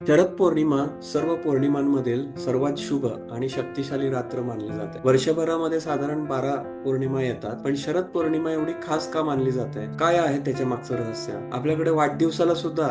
शरद पौर्णिमा सर्व पौर्णिमांमधील सर्वात शुभ आणि शक्तिशाली रात्र मानली जाते. वर्षभरामध्ये साधारण बारा पौर्णिमा येतात पण शरद पौर्णिमा एवढी खास का मानली जाते? काय आहे त्याच्या मागचं रहस्य? आपल्याकडे वाढदिवसाला सुद्धा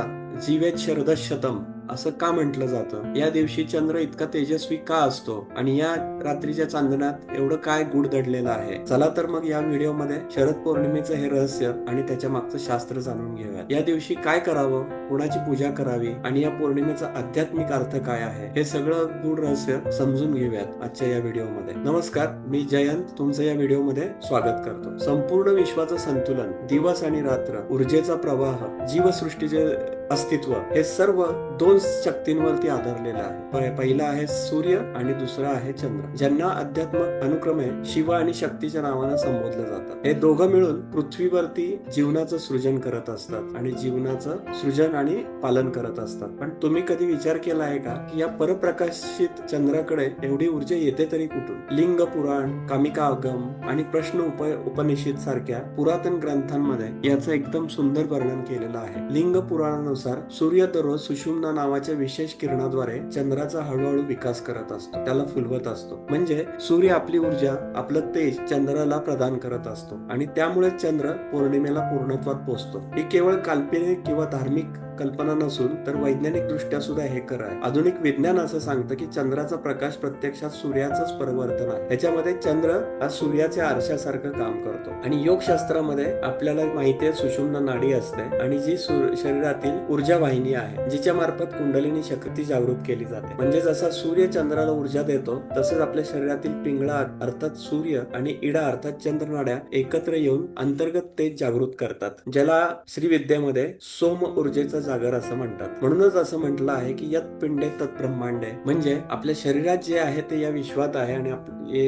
जीवेत शरद शतम असं का म्हटलं जातं? या दिवशी चंद्र इतका तेजस्वी का असतो? आणि या रात्रीच्या चांदण्यात एवढं काय गुड दडलेलं आहे? चला तर मग या व्हिडिओमध्ये शरद पौर्णिमेचं हे रहस्य आणि त्याच्या मागचं शास्त्र जाणून घेऊया या दिवशी काय करावं? कुणाची पूजा करावी? आणि या पौर्णिमेचा आध्यात्मिक अर्थ काय आहे? हे सगळं गूढ रहस्य समजून घेऊयात आजच्या या व्हिडिओमध्ये. नमस्कार मी जयंत. तुमचं या व्हिडिओमध्ये स्वागत करतो. संपूर्ण विश्वाचं संतुलन दिवस आणि रात्र ऊर्जेचा प्रवाह जीवसृष्टीचे अस्तित्व. हे सर्व दोन शक्तींवरती आधारलेलं आहे. पहिला आहे सूर्य आणि दुसरा आहे चंद्र. ज्यांना अध्यात्म अनुक्रमे शिव आणि शक्तीच्या नावानं संबोधलं जातं. हे दोघं मिळून पृथ्वीवरती जीवनाचं सृजन करत असतात आणि जीवनाचं सृजन आणि पालन करत असतात. पण तुम्ही कधी विचार केला आहे का की या परप्रकाशित चंद्राकडे एवढी ऊर्जा येते तरी कुठून? लिंग पुराण कामिका आगम आणि प्रश्न उप उपनिषद सारख्या पुरातन ग्रंथांमध्ये याचं एकदम सुंदर वर्णन केलेलं आहे. लिंग पुराण पुराणानुसार सूर्य दररोज सुषुम्ना नावाच्या विशेष किरणाद्वारे चंद्राचा हळूहळू विकास करत असतो. त्याला फुलवत असतो. म्हणजे सूर्य आपली ऊर्जा आपलं तेज चंद्राला प्रदान करत असतो. आणि त्यामुळे चंद्र पौर्णिमेला पूर्णत्वात पोहोचतो ही केवळ काल्पनिक किंवा धार्मिक कल्पना नसून तर वैज्ञानिक दृष्ट्या सुद्धा हे खरं आहे. आधुनिक विज्ञान असं सांगतं की चंद्राचा प्रकाश प्रत्यक्षात सूर्याचंच परिवर्तन आहे. त्याच्यामध्ये चंद्र हा सूर्याच्या आरशासारखं काम करतो. आणि योगशास्त्रामध्ये आपल्याला माहिती आहे सुषुम्ना नाडी असते आणि जी शरीरातील ऊर्जा वाहिनी आहे जिच्या मार्फत कुंडलिनी शक्ती जागृत केली जाते. म्हणजे जसा सूर्य चंद्राला ऊर्जा देतो तसंच आपल्या शरीरातील पिंगळा अर्थात सूर्य आणि इडा अर्थात चंद्रनाड्या एकत्र येऊन अंतर्गत तेज जागृत करतात. ज्याला श्रीविद्येमध्ये सोम ऊर्जेचा जागर असं म्हणतात. म्हणूनच असं म्हटलं आहे की यत पिंडे तत् आहे म्हणजे आपल्या शरीरात जे आहे ते या विश्वात आहे आणि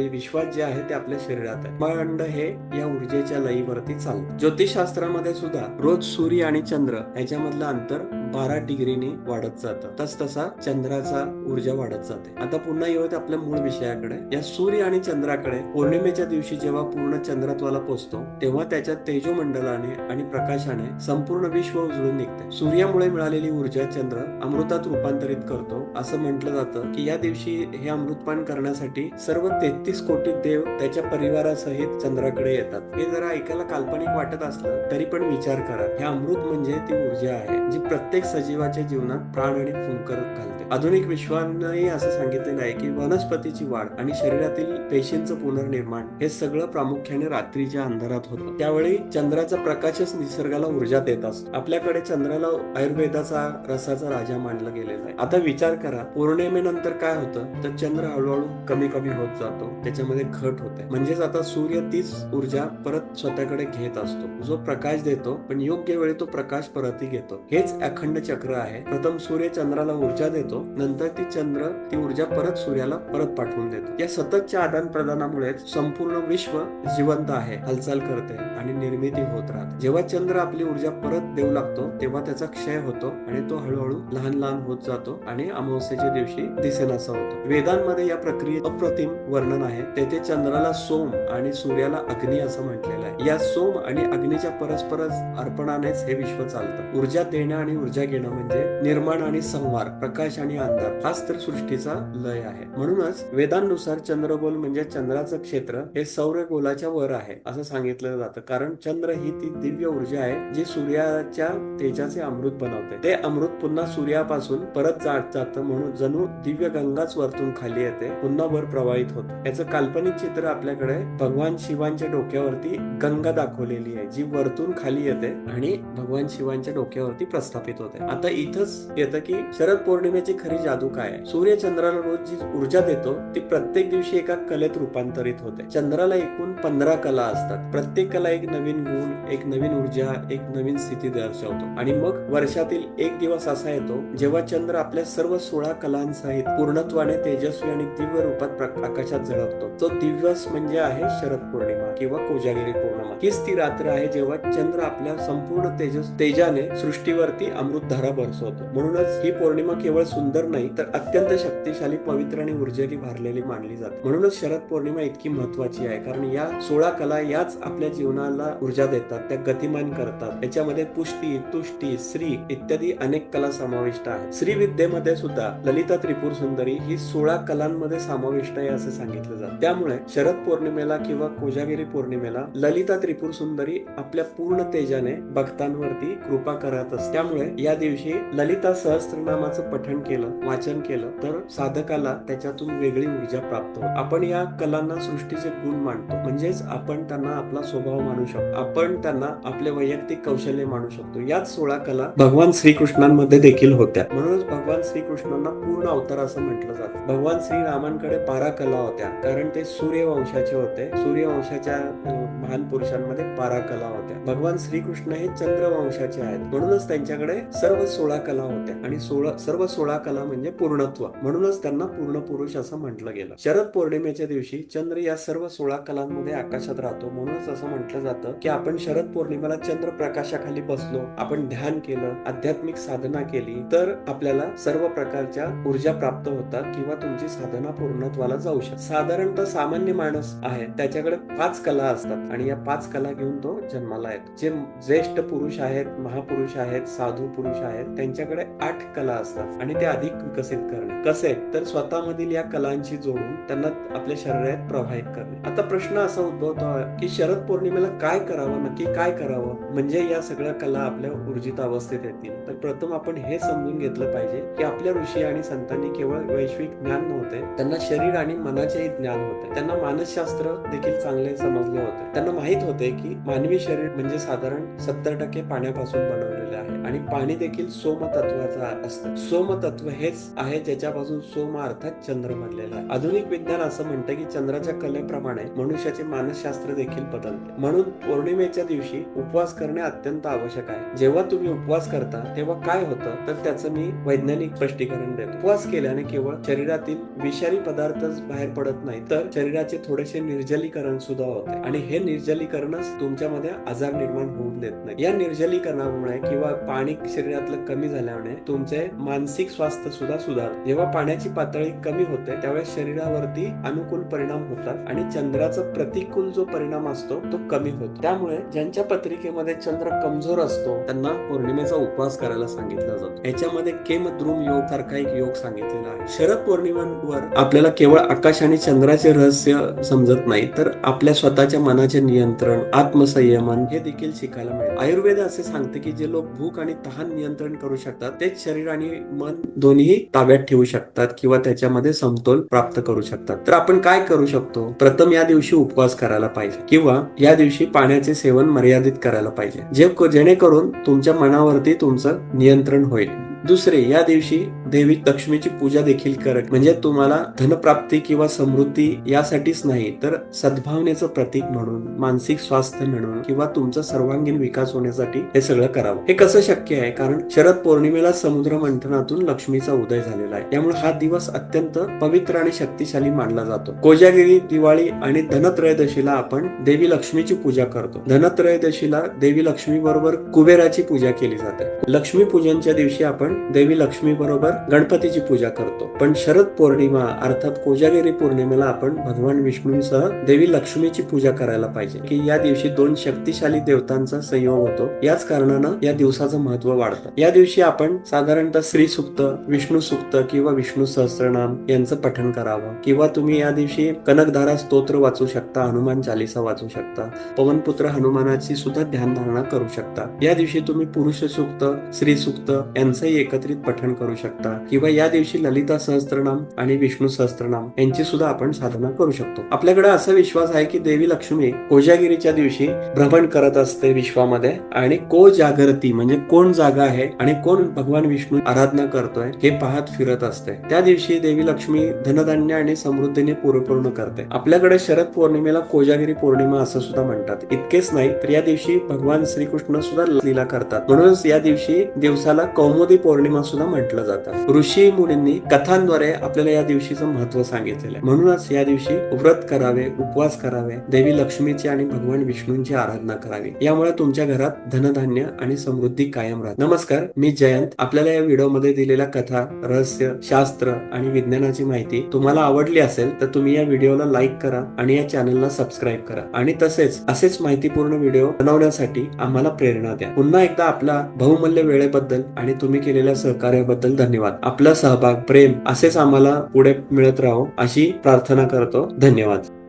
विश्वात जे आहे ते आपल्या शरीरात आहे. ब्रह्मांड हे या ऊर्जेच्या लईवरती चालतं. ज्योतिषशास्त्रामध्ये सुद्धा रोज सूर्य आणि चंद्र याच्यामधलं अंतर बारा डिग्रीने वाढत जातं. तस तसा चंद्राचा ऊर्जा वाढत जाते. आता पुन्हा येऊयात आपल्या मूळ विषयाकडे. या सूर्य आणि चंद्राकडे पौर्णिमेच्या दिवशी जेव्हा पूर्ण चंद्रत्वाला पोहोचतो तेव्हा त्याच्या तेजोमंडलाने आणि प्रकाशाने संपूर्ण विश्व उजळून निघते. सूर्य सूर्यामुळे मिळालेली ऊर्जा चंद्र अमृतात रूपांतरित करतो. असं म्हटलं जातं की या दिवशी हे अमृतपान करण्यासाठी सर्व तेहतीस कोटी देव त्याच्या परिवारासहित चंद्राकडे येतात. हे जरा ऐकायला काल्पनिक वाटत असलं तरी पण विचार करा. हे अमृत म्हणजे ती ऊर्जा आहे जी प्रत्येक सजीवाच्या जीवनात प्राण आणि फुंकर घालते. आधुनिक विश्वानंही असं सांगितलेलं आहे की वनस्पतीची वाढ आणि शरीरातील पेशींचं पुनर्निर्माण हे सगळं प्रामुख्याने रात्रीच्या अंधारात होतं. त्यावेळी चंद्राचा प्रकाशच निसर्गाला ऊर्जा देत असतो. आपल्याकडे चंद्राला आयुर्वेदाचा रसाचा राजा मानलं गेलेला आहे. आता विचार करा पौर्णिमेनंतर काय होतं? तर चंद्र हळूहळू कमी कमी होत जातो. त्याच्यामध्ये घट होते. म्हणजेच आता सूर्य तीच ऊर्जा परत स्वतःकडे घेत असतो. जो प्रकाश देतो पण योग्य वेळी तो प्रकाश परतही घेतो. हेच अखंड चक्र आहे. प्रथम सूर्य चंद्राला ऊर्जा देतो नंतर ती चंद्र ती ऊर्जा परत सूर्याला परत पाठवून देतो. या सततच्या आदान प्रदानामुळे संपूर्ण विश्व जिवंत आहे हालचाल करते आणि निर्मिती होत राहते. जेव्हा चंद्र आपली ऊर्जा परत देऊ लागतो तेव्हा त्याचा क्षय होतो आणि तो हळूहळू लहान लहान होत जातो आणि अमावस्येच्या दिवशी दिसेनासा होतो. वेदांमध्ये या प्रक्रियेत अप्रतिम वर्णन आहे. तेथे चंद्राला सोम आणि सूर्याला अग्नी असं म्हटलेलं आहे. या सोम आणि अग्नीच्या परस्पर अर्पणानेच हे विश्व चालतं. ऊर्जा देणं आणि ऊर्जा घेणं म्हणजे निर्माण आणि संहार प्रकाश आणि अंधार हाच तर सृष्टीचा लय आहे. म्हणूनच वेदांनुसार चंद्रगोल म्हणजे चंद्राचं क्षेत्र हे सौरगोलाच्या वर आहे असं सांगितलं जातं. कारण चंद्र ही ती दिव्य ऊर्जा आहे जी सूर्याच्या तेजाचे अमृत अमृत बनवते. ते अमृत पुन्हा सूर्यापासून परत जात जातं म्हणून जणू दिव्य गंगाच वरतून खाली येते पुन्हा वर प्रवाहित होते. याचं काल्पनिक चित्र आपल्याकडे भगवान शिवांच्या डोक्यावरती गंगा दाखवलेली आहे जी वरतून खाली येते आणि भगवान शिवांच्या डोक्यावरती प्रस्थापित होते. आता इथंच येतं की शरद पौर्णिमेची खरी जादू काय आहे? सूर्य चंद्राला रोज जी ऊर्जा देतो ती प्रत्येक दिवशी एका कलेत रूपांतरित होते. चंद्राला एकूण पंधरा कला असतात. प्रत्येक कला एक नवीन गुण एक नवीन ऊर्जा एक नवीन स्थिती दर्शवतो. आणि मग वर वर्षातील एक दिवस असा येतो जेव्हा चंद्र आपल्या सर्व सोळा कलांसहित पूर्णत्वाने तेजस्वी आणि दिव्य रूपात आकाशात झळकतो. तो दिवस म्हणजे आहे शरद पौर्णिमा किंवा कोजागिरी पौर्णिमा. हीच ती रात्र आहे जेव्हा चंद्र आपल्या संपूर्ण तेजस तेजाने सृष्टीवरती अमृतधारा बरसवतो. म्हणूनच ही पौर्णिमा केवळ सुंदर नाही तर अत्यंत शक्तिशाली पवित्र आणि ऊर्जेने भरलेली मानली जाते. म्हणूनच शरद पौर्णिमा इतकी महत्वाची आहे कारण या सोळा कला याच आपल्या जीवनाला ऊर्जा देतात त्या गतिमान करतात. याच्यामध्ये पुष्टी तुष्टी श्री लौकिक इत्यादी अनेक कला समाविष्ट आहेत. श्रीविद्येमध्ये सुद्धा ललिता त्रिपुर सुंदरी ही सोळा कलांमध्ये समाविष्ट आहे असं सांगितलं जातं. त्यामुळे शरद पौर्णिमेला किंवा कोजागिरी पौर्णिमेला ललिता त्रिपुर सुंदरी आपल्या पूर्ण तेजाने भक्तांवरती कृपा करत असते. त्यामुळे या दिवशी ललिता सहस्त्रनामाचं पठण केलं वाचन केलं तर साधकाला त्याच्यातून वेगळी ऊर्जा प्राप्त होते. आपण या कलांना सृष्टीचे गुण मानतो. म्हणजेच आपण त्यांना आपला स्वभाव मानू शकतो. आपण त्यांना आपले वैयक्तिक कौशल्य मानू शकतो. याच सोळा कला भगवान श्रीकृष्णांमध्ये देखील होत्या. म्हणूनच भगवान श्रीकृष्णांना पूर्ण अवतार असं म्हटलं जातं. भगवान श्रीरामांकडे बारा कला होत्या. कारण ते सूर्यवंशाचे होते. सूर्यवंशाच्या महान पुरुषांमध्ये बारा कला होत्या. भगवान श्रीकृष्ण हे चंद्रवंशाचे आहेत. म्हणूनच त्यांच्याकडे सर्व सोळा कला होत्या. आणि सोळा सर्व सोळा कला म्हणजे पूर्णत्व. म्हणूनच त्यांना पूर्ण पुरुष असं म्हटलं गेलं. शरद पौर्णिमेच्या दिवशी चंद्र या सर्व सोळा कलांमध्ये आकाशात राहतो. म्हणूनच असं म्हटलं जातं की आपण शरद पौर्णिमेला चंद्र प्रकाशाखाली बसलो. आपण ध्यान केलं. आध्यात्मिक साधना केली तर आपल्याला सर्व प्रकारच्या ऊर्जा प्राप्त होतात किंवा तुमची साधना पूर्णत्वाला जाऊ शकते. साधारणतः सामान्य माणूस आहे त्याच्याकडे पाच कला असतात आणि या पाच कला घेऊन तो जन्माला येतो. जे ज्येष्ठ पुरुष आहेत महापुरुष आहेत साधू पुरुष आहेत त्यांच्याकडे आठ कला असतात आणि ते अधिक विकसित करणे. कसे? तर स्वतःमधील या कलांशी जोडून त्यांना आपल्या शरीरात प्रवाहित करणे. आता प्रश्न असा उद्भवतो की शरद पौर्णिमेला काय करावं नक्की काय करावं? म्हणजे या सगळ्या कला आपल्या ऊर्जित अवस्थेत येतील. तर प्रथम आपण हे समजून घेतलं पाहिजे की आपल्या ऋषी आणि संतांनी केवळ वैश्विक ज्ञान नव्हते त्यांना शरीर आणि मनाचेही ज्ञान होते. त्यांना मानसशास्त्र देखील चांगले समजले होते. त्यांना माहीत होते की मानवी शरीर म्हणजे साधारण सत्तर टक्के पाण्यापासून बनवलेले आहे आणि पाणी देखील सोम तत्वाचं असतं. सोम तत्व हेच आहे ज्याच्यापासून सोम अर्थात चंद्र बनलेला आहे. आधुनिक विज्ञान असं म्हणतं की चंद्राच्या कलेप्रमाणे मनुष्याचे मानसशास्त्र देखील बदलते. म्हणून पौर्णिमेच्या दिवशी उपवास करणे अत्यंत आवश्यक आहे. जेव्हा तुम्ही उपवास करता तेव्हा काय होतं? तर त्याचं मी वैज्ञानिक स्पष्टीकरण देतो. उपवास केल्याने केवळ शरीरातील विषारी पदार्थच बाहेर पडत नाही तर शरीराचे थोडेसे निर्जलीकरण सुद्धा होते. आणि हे निर्जलीकरणच तुमच्यामध्ये आजार निर्माण होऊन देत नाही. या निर्जलीकरणामुळे किंवा पाणी शरीरातलं कमी झाल्यामुळे तुमचे मानसिक स्वास्थ्य सुद्धा सुधार जेव्हा पाण्याची पातळी कमी होते त्यावेळेस शरीरावरती अनुकूल परिणाम होतात आणि चंद्राचा प्रतिकूल जो परिणाम असतो तो कमी होतो. त्यामुळे ज्यांच्या पत्रिकेमध्ये चंद्र कमजोर असतो त्यांना पौर्णिमेचा उपवास करायला सांगितला जातो. याच्यामध्ये केमद्रुम योग सारखा एक योग सांगितलेला आहे. शरद पौर्णिमांवर आपल्याला केवळ आकाश आणि चंद्राचे रहस्य समजत नाही तर आपल्या स्वतःच्या मनाचे नियंत्रण आत्मसंयमन हे देखील शिकायला मिळेल. आयुर्वेद असे सांगते की जे लोक भूक आणि तहान नियंत्रण करू शकतात तेच शरीर आणि मन दोन्ही ताब्यात ठेवू शकतात किंवा त्याच्यामध्ये समतोल प्राप्त करू शकतात. तर आपण काय करू शकतो? प्रथम या दिवशी उपवास करायला पाहिजे किंवा या दिवशी पाण्याचे सेवन मर्यादित करायला पाहिजे. जे जेणेकरून तुमच्या मनावर मनावरती तुमचं नियंत्रण होईल. दुसरे या दिवशी देवी लक्ष्मीची पूजा देखील करत म्हणजे तुम्हाला धनप्राप्ती किंवा समृद्धी यासाठीच नाही तर सद्भावनेचं प्रतीक म्हणून मानसिक स्वास्थ्य म्हणून किंवा तुमचा सर्वांगीण विकास होण्यासाठी हे सगळं करावं. हे कसं शक्य आहे? कारण शरद पौर्णिमेला समुद्र मंथनातून लक्ष्मीचा उदय झालेला आहे. त्यामुळे हा दिवस अत्यंत पवित्र आणि शक्तिशाली मानला जातो. कोजागिरी दिवाळी आणि धनत्रयोदशीला आपण देवी लक्ष्मीची पूजा करतो. धनत्रयोदशीला देवी लक्ष्मी बरोबर कुबेराची पूजा केली जाते. लक्ष्मी पूजनच्या दिवशी आपण देवी लक्ष्मी बरोबर गणपतीची पूजा करतो. पण शरद पौर्णिमा अर्थात कोजागिरी पौर्णिमेला आपण भगवान विष्णूंसह देवी लक्ष्मीची पूजा करायला पाहिजे. की या दिवशी दोन शक्तिशाली देवतांचा संयोग होतो. याच कारणानं या दिवसाचं महत्त्व वाढतं. या दिवशी आपण साधारणतः श्री सुक्त विष्णू सुक्त किंवा विष्णू सहस्रनाम यांचं पठण करावं. किंवा तुम्ही या दिवशी कनकधारा स्तोत्र वाचू शकता हनुमान चालिसा वाचू शकता पवनपुत्र हनुमानाची सुद्धा ध्यानधारणा करू शकता. या दिवशी तुम्ही पुरुष सुक्त श्री सुक्त यांचंही एकत्रित पठण करू शकता. किंवा या दिवशी ललिता सहस्त्रनाम आणि विष्णू सहस्त्रनाम यांची सुद्धा आपण साधना करू शकतो. आपल्याकडे असा विश्वास आहे की देवी लक्ष्मी कोजागिरीच्या दिवशी भ्रमण करत असते विश्वामध्ये आणि को जागृती म्हणजे कोण जागा आहे आणि कोण भगवान विष्णू आराधना करतोय हे पाहत फिरत असते. त्या दिवशी देवी लक्ष्मी धनधान्य आणि समृद्धीने पूर्णपूर्ण करते. आपल्याकडे शरद पौर्णिमेला कोजागिरी पौर्णिमा असं सुद्धा म्हणतात. इतकेच नाही तर या दिवशी भगवान श्रीकृष्ण सुद्धा लीला करतात. म्हणूनच या दिवशी दिवसाला कौमुदी पौर्णिमा सुद्धा म्हटलं जातं. ऋषी मुनींनी कथांद्वारे आपल्याला या दिवशीचं महत्त्व सांगितलेलं आहे. म्हणूनच या दिवशी व्रत करावे उपवास करावे देवी लक्ष्मीची आणि भगवान विष्णूंची आराधना करावी. यामुळे तुमच्या घरात धनधान्य आणि समृद्धी कायम राहते. नमस्कार मी जयंत. आपल्याला या व्हिडिओमध्ये दिलेल्या कथा रहस्य शास्त्र आणि विज्ञानाची माहिती तुम्हाला आवडली असेल तर तुम्ही या व्हिडिओला लाईक करा आणि या चॅनलला सबस्क्राईब करा. आणि तसेच असेच माहितीपूर्ण व्हिडिओ बनवण्यासाठी आम्हाला प्रेरणा द्या. पुन्हा एकदा आपला बहुमूल्य वेळेबद्दल आणि तुम्ही केलेल्या सहकार्याबद्दल धन्यवाद. धन्यवाद. आपला सहभाग प्रेम असेच आम्हाला पुढे मिळत राहो अशी प्रार्थना करतो. धन्यवाद.